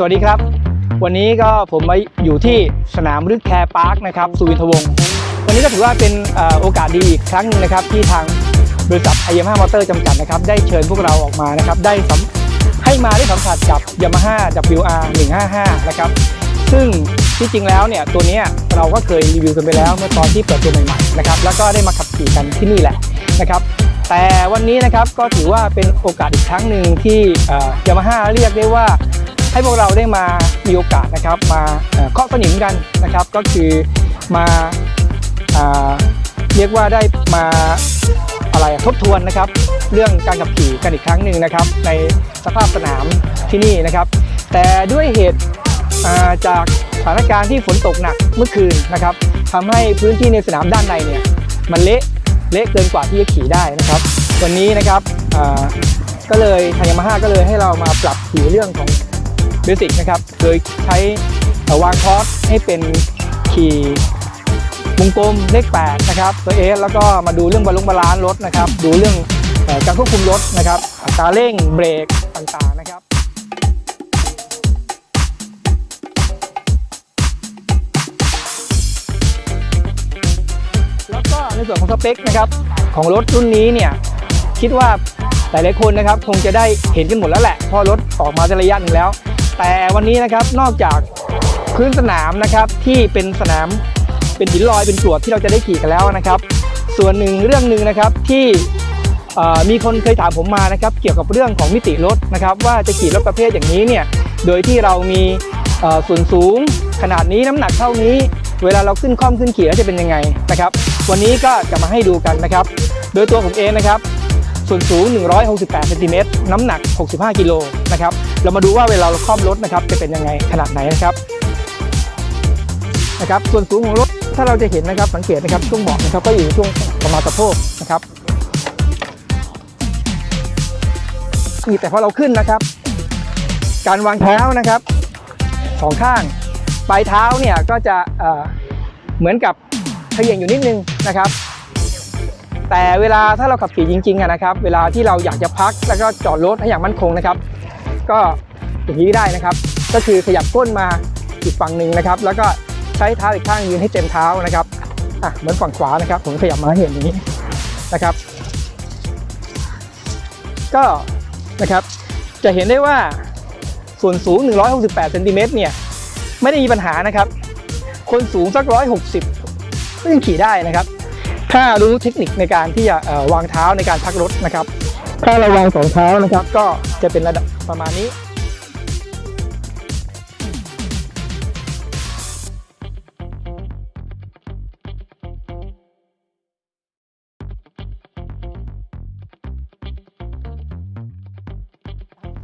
สวัสดีครับ วันนี้ก็ผมมาอยู่ที่สนามรึกแคร์พาร์คนะครับสุวินทวงศ์วันนี้ก็ถือว่าเป็นอโอกาสดีอีกครั้งหนึงนะครับ ที่ทางบริษัทไอยาม่ามอเตอร์จำกัดนะครับได้เชิญพวกเราออกมานะครับได้สัมให้มาได้สัมผัสกับ Yamaha WR 155นะครับซึ่งที่จริงแล้วเนี่ยตัวนี้เราก็เคยรีวิวกันไปแล้วเมื่อตอนที่เปิดตัวใหม่ๆนะครับแล้วก็ได้มาขับขี่กันที่นี่แหละนะครับแต่วันนี้นะครับก็ถือว่าเป็นโอกาสอีกครั้งหนึ่งที่ยามาฮ่าเรียกได้ว่า ให้พวกเราได้มามีโอกาสนะครับมาเอ่อเคาะสนิมกันนะครับ ก็คือมาอเรียกว่าได้มาอะไรทบทวนนะครับ เรื่องการขับขี่กันอีกครั้งหนึ่งนะครับ ในสภาพสนามที่นี่นะครับ แต่ด้วยเหตุาจากสถานการณ์ที่ฝนตกหนักเมื่อคืนนะครับทำให้พื้นที่ในสนามด้านในเนี่ยมันเละเละเกินกว่าที่จะขี่ได้นะครับ วันนี้นะครับก็เลยทางยามาฮ่าก็เลยให้เรามาปรับขี่เรื่องของ เบสิกนะครับโดยใช้วางคอร์สให้เป็นขี่วงกลมเลข8นะครับตัวเอสแล้วก็มาดูเรื่องบอลลงบาลานซ์รถนะครับ ดูเรื่องการควบคุมรถนะครับอัตราเร่งเบรกต่างๆนะครับแล้วก็ในส่วนของสเปคนะครับของรถรุ่นนี้เนี่ยคิดว่าหลายๆคนนะครับคงจะได้เห็นกันหมดแล้วแหละเพราะรถออกมาจะระยะหนึ่งแล้ว แต่วันนี้นะครับนอกจากพื้นสนามนะครับที่เป็นสนามเป็นหินลอยเป็นกรวดที่เราจะได้ขี่กันแล้วนะครับ ส่วนหนึ่งเรื่องหนึ่งนะครับที่มีคนเคยถามผมมานะครับ เกี่ยวกับเรื่องของมิติรถนะครับ ว่าจะขี่รถประเภทอย่างนี้เนี่ยโดยที่เรามีส่วนสูงขนาดนี้น้ำหนักเท่านี้ เวลาเราขึ้นคล่อมขึ้นขี่แล้วจะเป็นยังไงนะครับ วันนี้ก็จะมาให้ดูกันนะครับ โดยตัวผมเองนะครับ ส่วนสูง 168เซนติเมตรน้ำหนัก 65 กิโลนะครับเรามาดูว่าเวลาเราคล่อมรถนะครับจะเป็นยังไงขนาดไหนนะครับนะครับ ส่วนสูงของรถถ้าเราจะเห็นนะครับสังเกตนะครับช่วงเบาะนะครับก็อยู่ช่วงประมาณสะโพกนะครับนี่แต่พอเราขึ้นนะครับ การวางเท้านะครับสองข้างปลายเท้าเนี่ยก็จะเเหมือนกับเขย่งอยู่นิดนึงนะครับ แต่เวลาถ้าเราขับขี่จริงๆนะครับ เวลาที่เราอยากจะพักแล้วก็จอดรถให้อย่างมั่นคงนะครับ ก็อย่างนี้ได้นะครับ ก็คือขยับก้นมาอีกฝั่งหนึ่งนะครับ แล้วก็ใช้เท้าอีกข้างยืนให้เต็มเท้านะครับอะเหมือนฝั่งขวานะครับ ผมขยับมาเห็นอย่างนี้นะครับ ก็นะครับ จะเห็นได้ว่าส่วนสูง 168เซนติเมตรเนี่ยไม่ได้มีปัญหานะครับ คนสูงสัก 160 ก็ยังขี่ได้นะครับ ถ้ารู้เทคนิคในการที่จะวางเท้าในการพักรถนะครับ ถ้าเราวางสองเท้านะครับ ก็จะเป็นระดับประมาณนี้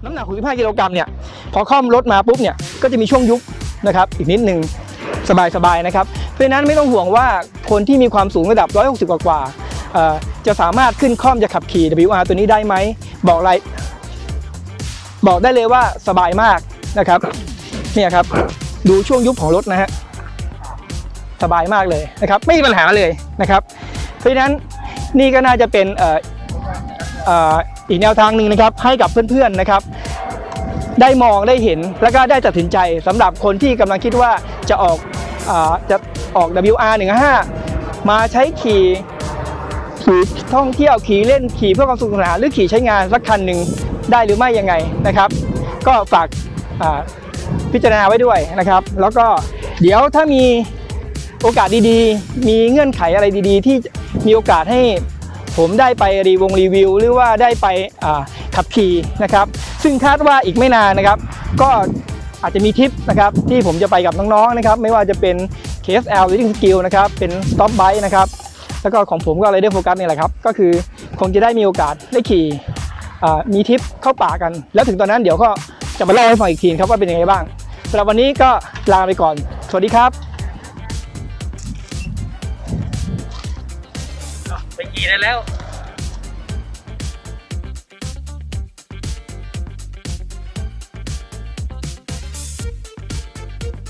น้ำหนัก65กิโลกรัมเนี่ย พอค่อมรถมาปุ๊บเนี่ย ก็จะมีช่วงยุบนะครับ อีกนิดหนึ่งสบายๆนะครับ เพราะนั้นไม่ต้องห่วงว่าคนที่มีความสูงระดับ 160 กว่า จะสามารถขึ้นคล่อมจะขับขี่ WR ตัวนี้ได้ไหมบอกอะไรบอกได้เลยว่าสบายมากนะครับเนี่ยครับ ดูช่วงยุบของรถนะฮะสบายมากเลยนะครับ ไม่มีปัญหาเลยนะครับ เพราะฉะนั้นนี่ก็น่าจะเป็นอีกแนวทางหนึ่งนะครับ ให้กับเพื่อนๆนะครับ ได้มองได้เห็นแล้วก็ได้ตัดสินใจสำหรับคนที่กำลังคิดว่าจะออกอจะออก WR 1 5มาใช้ขี่ ขี่ท่องเที่ยวขี่เล่นขี่เพื่อความสนุกสนานหรือขี่ใช้งานสักคันหนึ่งได้หรือไม่ยังไงนะครับ ก็ฝากพิจารณาไว้ด้วยนะครับ แล้วก็เดี๋ยวถ้ามีโอกาสดีๆ มีเงื่อนไขอะไรดีๆ ที่มีโอกาสให้ผมได้ไปรีวงรีวิว หรือว่าได้ไปขับขี่นะครับ ซึ่งคาดว่าอีกไม่นานนะครับ ก็อาจจะมีทริปนะครับที่ผมจะไปกับน้องๆนะครับ ไม่ว่าจะเป็น KSL Leading Skill นะครับ เป็น Stop Bike นะครับ แล้วก็ของผมก็เลยได้โฟกัสนี่แหละครับ ก็คือคงจะได้มีโอกาสได้ขี่มีทริปเข้าป่ากัน แล้วถึงตอนนั้นเดี๋ยวก็จะมาเล่าให้ฟังอีกทีครับว่าเป็นยังไงบ้างสำหรับวันนี้ก็ลาไปก่อน สวัสดีครับไปขี่ได้แล้ว